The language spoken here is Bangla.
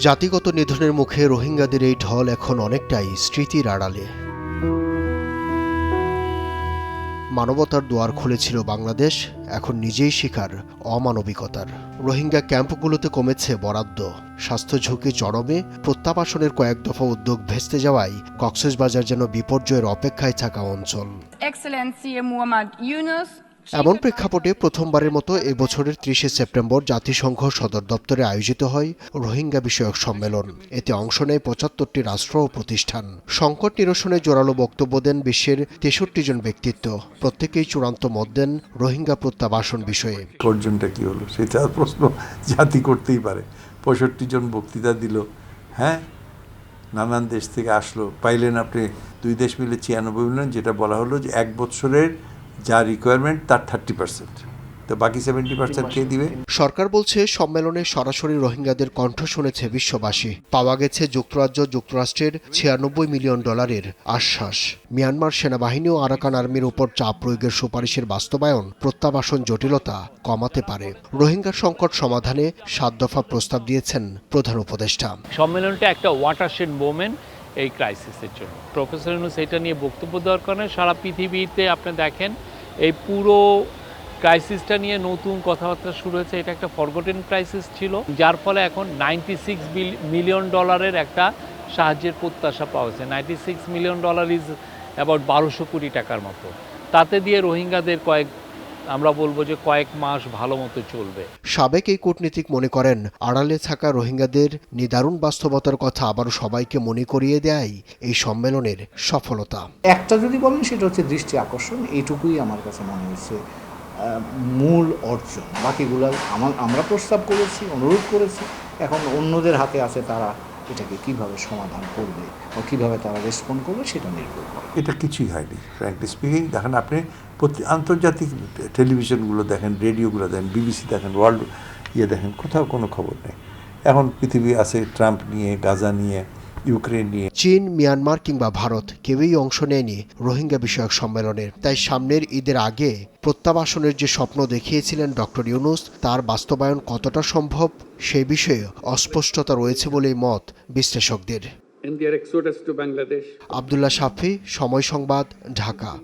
জাতিগত নিধনের মুখে রোহিঙ্গাদের এই ঢল এখন অনেকটাই স্মৃতির আড়ালে। মানবতার দুয়ার খুলেছিল বাংলাদেশ, এখন নিজেই শিকার অমানবিকতার। রোহিঙ্গা ক্যাম্পগুলোতে কমেছে বরাদ্দ। স্বাস্থ্য ঝুঁকি চরমে, প্রত্যাবাসনের কয়েক দফা উদ্যোগ ভেস্তে যাওয়ায় কক্সবাজার যেন বিপর্যয়ের অপেক্ষায় থাকা অঞ্চল। Excellency Muhammad Yunus. এমন প্রেক্ষাপটে প্রথমবারের মতো এবছরের ত্রিশে সেপ্টেম্বর জাতিসংঘ সদর দপ্তরে আয়োজিত হয় রোহিঙ্গা বিষয়ক সম্মেলন। এতে অংশ নেয় পঁচাত্তরটি রাষ্ট্র ও প্রতিষ্ঠান। সংকট নিরসনে জোরালো বক্তব্য দেন বিশ্বের তেষট্টি জন ব্যক্তিত্ব। প্রত্যেকেই চূড়ান্ত মত দেন রোহিঙ্গা প্রত্যাবাসন বিষয়ে। অর্জনটা কি হলো? সেটা প্রশ্ন জাতি করতেই পারে। পঁয়ষট্টি জন বক্তৃতা দিল। হ্যাঁ? নানান দেশ থেকে আসলো। পাইলেন আপনি দুই দেশ মিলে ছিয়ানব্বই মিলিয়ন, যেটা বলা হলো যে এক বছরের যা রিকোয়ারমেন্ট তার থার্টি পার্সেন্ট তো বাকি সেভেন্টি পার্সেন্ট কে দিবে? সরকার বলছে সম্মেলনে সরাসরি রোহিঙ্গাদের কণ্ঠ শুনেছে বিশ্ববাসী। পাওয়া গেছে যুক্তরাজ্য যুক্তরাষ্ট্রের ছিয়ানব্বই মিলিয়ন ডলারের আশ্বাস। মিয়ানমার সেনাবাহিনী ও আরাকান আর্মির উপর চাপ প্রয়োগের সুপারিশের বাস্তবায়ন প্রত্যাবাসন জটিলতা কমাতে পারে। রোহিঙ্গা সংকট সমাধানে সাত দফা প্রস্তাব দিয়েছেন প্রধান উপদেষ্টা। সম্মেলনটা একটা ওয়াটারশেড মোমেন্ট এই ক্রাইসিসের জন্য। প্রফেসর এটা নিয়ে বক্তব্য দেওয়ার কারণে সারা পৃথিবীতে আপনি দেখেন এই পুরো ক্রাইসিসটা নিয়ে নতুন কথাবার্তা শুরু হয়েছে, এটা একটা ফরগটেন ক্রাইসিস ছিল, যার ফলে এখন নাইনটি সিক্স মিলিয়ন ডলারের একটা সাহায্যের প্রত্যাশা পাওয়া হয়েছে ninety six million dollar is about বারোশো কোটি টাকার মতো। তাতে দিয়ে রোহিঙ্গাদের কয়েক আমরা বলব যে কয়েক মাস ভালো মতো চলবে। সাবেক এই কূটনীতিক মনে করেন আড়ালে থাকা রোহিঙ্গাদের নিদারুণ বাস্তবতার কথা আবারও সবাইকে মনে করিয়ে দেয় এই সম্মেলনের সফলতা। একটা যদি বলেন সেটা হচ্ছে দৃষ্টি আকর্ষণ এইটুকুই আমার কাছে মনে হয়েছে মূল অর্জন। বাকিগুলো আমার আমরা প্রস্তাব করেছি অনুরোধ করেছি এখন অন্যদের হাতে আছে তারা এটাকে কীভাবে সমাধান করবে ও কীভাবে তারা রেসপন্ড করবে সেটা নির্ভর করে। এটা কিছুই হয়নি ফ্র্যাঙ্কলি স্পিকিং দেখেন আপনি প্রতি আন্তর্জাতিক টেলিভিশনগুলো দেখেন, রেডিওগুলো দেখেন, বিবিসি দেখেন ওয়ার্ল্ড ইয়ে দেখেন, কোথাও কোনো খবর নেই। এখন পৃথিবী আছে ট্রাম্প নিয়ে, গাজা নিয়ে ইউক্রেন নিয়ে। চীন মিয়ানমার কিংবা ভারত কেউই অংশ নেয়নি রোহিঙ্গা বিষয়ক সম্মেলনের তাই সামনের ঈদের আগে প্রত্যাবাসনের যে স্বপ্ন দেখিয়েছিলেন ডক্টর ইউনুস তার বাস্তবায়ন কতটা সম্ভব সেই বিষয়ে অস্পষ্টতা রয়েছে বলেই মত বিশ্লেষকদের. আবদুল্লাহ সাফি সময় সংবাদ ঢাকা।